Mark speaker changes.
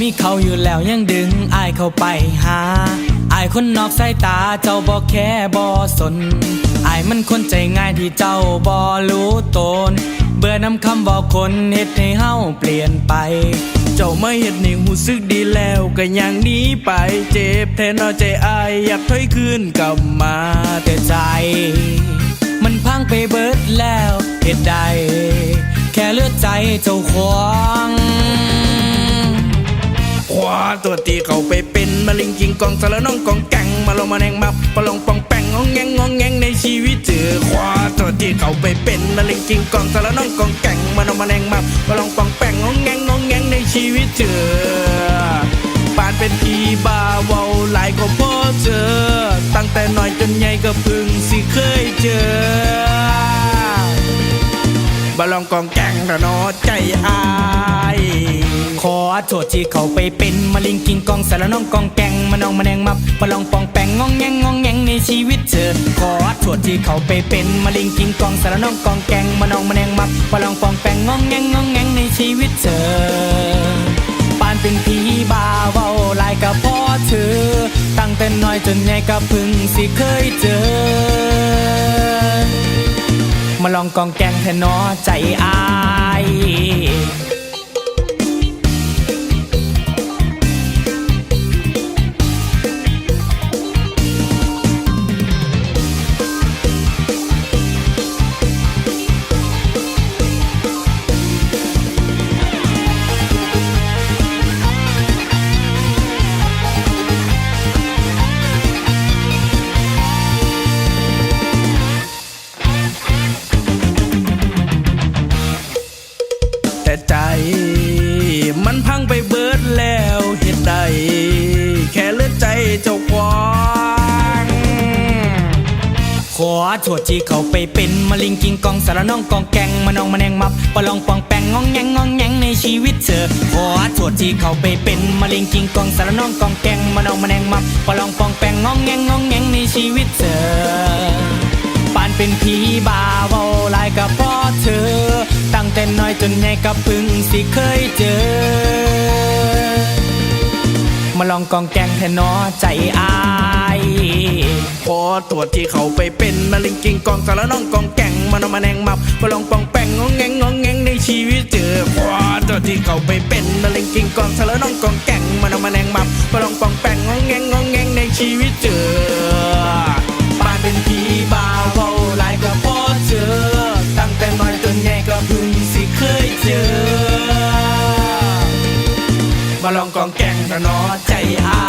Speaker 1: มีเขาอยู่แล้วยังดึงอายเข้าไปหาอายคนนอกสายตาเจ้าบ่แค่บ่สนอายมันคนใจง่ายที่เจ้าบ่รู้ตน เบื่อนำคำบอกคนเฮ็ดให้เฮาเปลี่ยนไป เจ้าไมาเฮ็ดให้หูสึกดีแล้วก็ยังหนี้ไปเจ็บแทนเอใจอายอยากถอยคืนกลับมาแต่ใจ มันพังไปเบิดแล้วเหตุใดแค่เลือดใจเจ้าของ
Speaker 2: ขวาตัวตีเขาไปเป็นมะลิงกิงกองสารน้องกองแกงมาลงมาแนงมับปะลองปองแปงงองแงงงองแงงในชีวิตเจอขวาตัวที่เขาไปเป็นมะลิงกิงกองสารน้องกองแกงมาลงมาแนงมับปะลองปองแปงงองแงงงองแงงในชีวิตเจอปานเป็นพีบาเวาหลายก็พอเจอ ตั้งแต่น้อยจนใหญ่ก็พึ่งสิเคยเจอ บาลองกองแกง ระนอใจอาย
Speaker 1: ขอโทษที่เขาไปเป็นมะลิงกิงกองสารน้องกองแกงมานองมาแนงมับปะลองปองแปงงองแงงงองแงงในชีวิตเธอ ขอโทษที่เขาไปเป็นมะลิงกิงกองสารน้องกองแกงมานองมาแนงมับปะลองปองแปงงองแงงงองแงงในชีวิตเธอ ปานเป็นผีบาเว้าลายกับพ่อเธอ ตั้งแต่น้อยจนใหญ่ก็เพึ่งสิเคยเจอมาลองกองแกงแทนนอใจอาย
Speaker 2: yeah. เจ้าควาง
Speaker 1: ขอโทษที่เขาไปเป็นมะลิงกิงกองสารน้องกองแกงมานองมาแนงมับปลองปองแปงงองแงงงองแงงในชีวิตเธอขอโทษที่เขาไปเป็นมะลิงกิงกองสารน้องกองแกงมานองมาแนงมับปลองปองแปงงองแงงงองแงงในชีวิตเธอปานเป็นผีบาเวาลายกับพ่อเธอ ตั้งแต่น้อยจนใหญ่กับพึ่งสิเคยเจอ มาลองกองแกงแทนนอใจอาย
Speaker 2: ขอตรวจที่เขาไปเป็นมะลิงกิงกองสารน้องกองแกงมันอมาแนงมับปลองปองแปงงองแงงงองแงงในชีวิตเจอขอตรวจที่เขาไปเป็นมะลิงกิงกองสารน้องกองแกงมันอมาแนงมับปลองปองแปงงองแงงงองแงงในชีวิตเจอปานเป็นผีบาเว้าหลายก็พอเจอตั้งแต่น้อยจนใหญ่ก็เพึ่งสิเคยเจอมาลองกองแกง นอใจหา